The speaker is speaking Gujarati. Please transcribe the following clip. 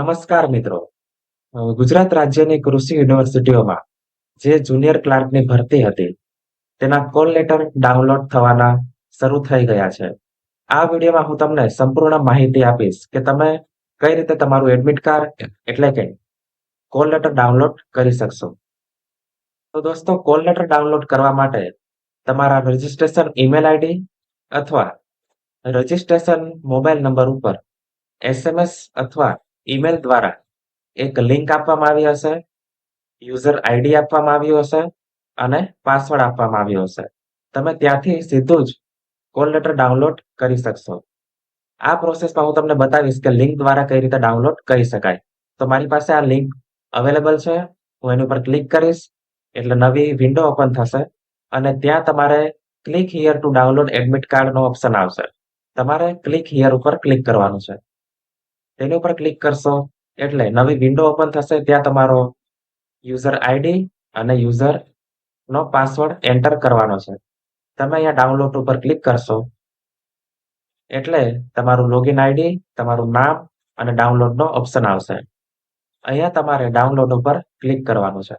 નમસ્કાર મિત્રો. ગુજરાત રાજ્યની કૃષિ યુનિવર્સિટીઓમાં જે જુનિયર ક્લાર્કની ભરતી હતી, તેના કોલ લેટર ડાઉનલોડ થવાના શરૂ થઈ ગયા છે. આ વિડીયોમાં હું તમને સંપૂર્ણ માહિતી આપીશ કે તમે કઈ રીતે તમારું એડમિટ કાર્ડ એટલે કે કોલ લેટર ડાઉનલોડ કરી શકશો. તો દોસ્તો, કોલ લેટર ડાઉનલોડ કરવા માટે તમારા રજિસ્ટ્રેશન ઈમેલ આઈડી અથવા રજિસ્ટ્રેશન મોબાઈલ નંબર ઉપર એસએમએસ અથવા ઈમેલ દ્વારા એક લિંક આપવામાં આવી હશે યુઝર આઈડી આપવામાં આવ્યું હશે અને પાસવર્ડ આપવામાં આવ્યો હશે. તમે ત્યાંથી સીધું જ કોલ લેટર ડાઉનલોડ કરી શકશો. આ પ્રોસેસમાં હું તમને બતાવીશ કે લિંક દ્વારા કઈ રીતે ડાઉનલોડ કરી શકાય. તો મારી પાસે આ લિંક અવેલેબલ છે. હું એની ઉપર ક્લિક કરીશ, એટલે નવી વિન્ડો ઓપન થશે અને ત્યાં તમારે click here to download admit કાર્ડનો ઓપ્શન આવશે. તમારે ક્લિક હિયર ઉપર ક્લિક કરવાનું છે. તેની ઉપર ક્લિક કરશો, એટલે નવી વિન્ડો ઓપન થશે, ત્યાં તમારો યુઝર આઈડી અને યુઝર નો પાસવર્ડ એન્ટર કરવાનો છે. તમે અહીંયા ડાઉનલોડ ઉપર ક્લિક કરશો, એટલે તમારું લોગિન આઈડી તમારું નામ અને ડાઉનલોડ નો ઓપ્શન આવશે. અહીંયા તમારે ડાઉનલોડ ઉપર ક્લિક કરવાનું છે.